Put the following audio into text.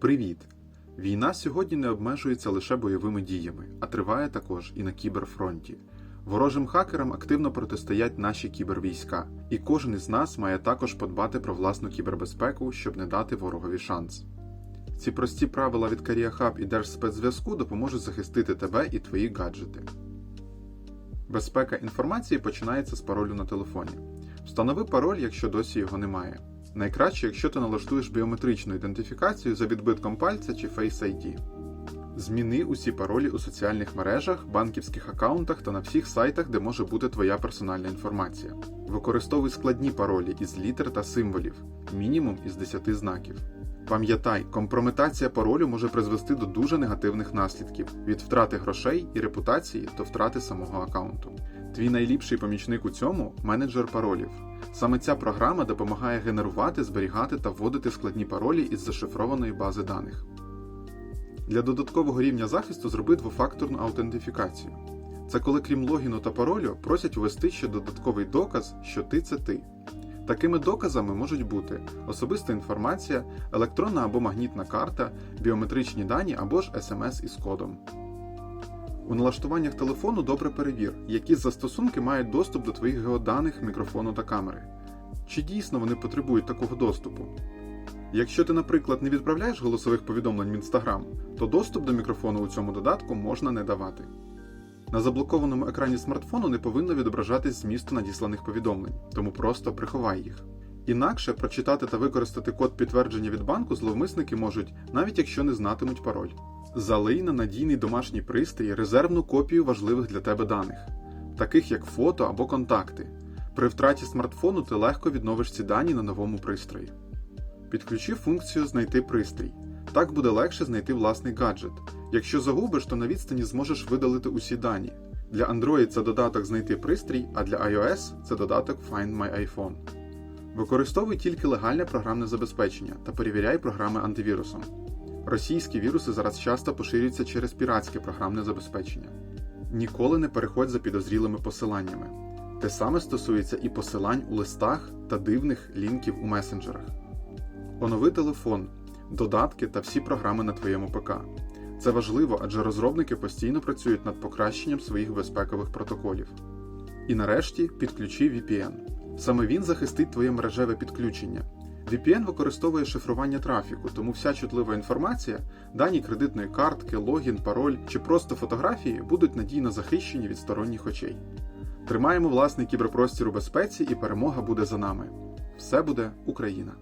Привіт! Війна сьогодні не обмежується лише бойовими діями, а триває також і на кіберфронті. Ворожим хакерам активно протистоять наші кібервійська, і кожен із нас має також подбати про власну кібербезпеку, щоб не дати ворогові шанс. Ці прості правила від CareerHub і Держспецзв'язку допоможуть захистити тебе і твої гаджети. Безпека інформації починається з паролю на телефоні. Встанови пароль, якщо досі його немає. Найкраще, якщо ти налаштуєш біометричну ідентифікацію за відбитком пальця чи Face ID. Зміни усі паролі у соціальних мережах, банківських аккаунтах та на всіх сайтах, де може бути твоя персональна інформація. Використовуй складні паролі із літер та символів, мінімум із 10 знаків. Пам'ятай, компрометація паролю може призвести до дуже негативних наслідків від втрати грошей і репутації до втрати самого аккаунту. Твій найліпший помічник у цьому менеджер паролів. Саме ця програма допомагає генерувати, зберігати та вводити складні паролі із зашифрованої бази даних. Для додаткового рівня захисту зроби двофакторну аутентифікацію. Це коли крім логіну та паролю просять ввести ще додатковий доказ, що ти це ти. Такими доказами можуть бути особиста інформація, електронна або магнітна карта, біометричні дані або ж смс із кодом. У налаштуваннях телефону добре перевір, які застосунки мають доступ до твоїх геоданих, мікрофону та камери. Чи дійсно вони потребують такого доступу? Якщо ти, наприклад, не відправляєш голосових повідомлень в Instagram, то доступ до мікрофону у цьому додатку можна не давати. На заблокованому екрані смартфону не повинно відображатись змісту надісланих повідомлень, тому просто приховай їх. Інакше прочитати та використати код підтвердження від банку зловмисники можуть, навіть якщо не знатимуть пароль. Залий на надійний домашній пристрій резервну копію важливих для тебе даних, таких як фото або контакти. При втраті смартфону ти легко відновиш ці дані на новому пристрої. Підключи функцію Знайти пристрій. Так буде легше знайти власний гаджет. Якщо загубиш, то на відстані зможеш видалити усі дані. Для Android це додаток Знайти пристрій, а для iOS це додаток Find My iPhone. Використовуй тільки легальне програмне забезпечення та перевіряй програми антивірусом. Російські віруси зараз часто поширюються через піратське програмне забезпечення. Ніколи не переходь за підозрілими посиланнями. Те саме стосується і посилань у листах та дивних лінків у месенджерах. Онови телефон, додатки та всі програми на твоєму ПК. Це важливо, адже розробники постійно працюють над покращенням своїх безпекових протоколів. І нарешті підключи VPN. Саме він захистить твоє мережеве підключення. VPN використовує шифрування трафіку, тому вся чутлива інформація, дані кредитної картки, логін, пароль чи просто фотографії будуть надійно захищені від сторонніх очей. Тримаємо власний кіберпростір у безпеці, і перемога буде за нами. Все буде Україна!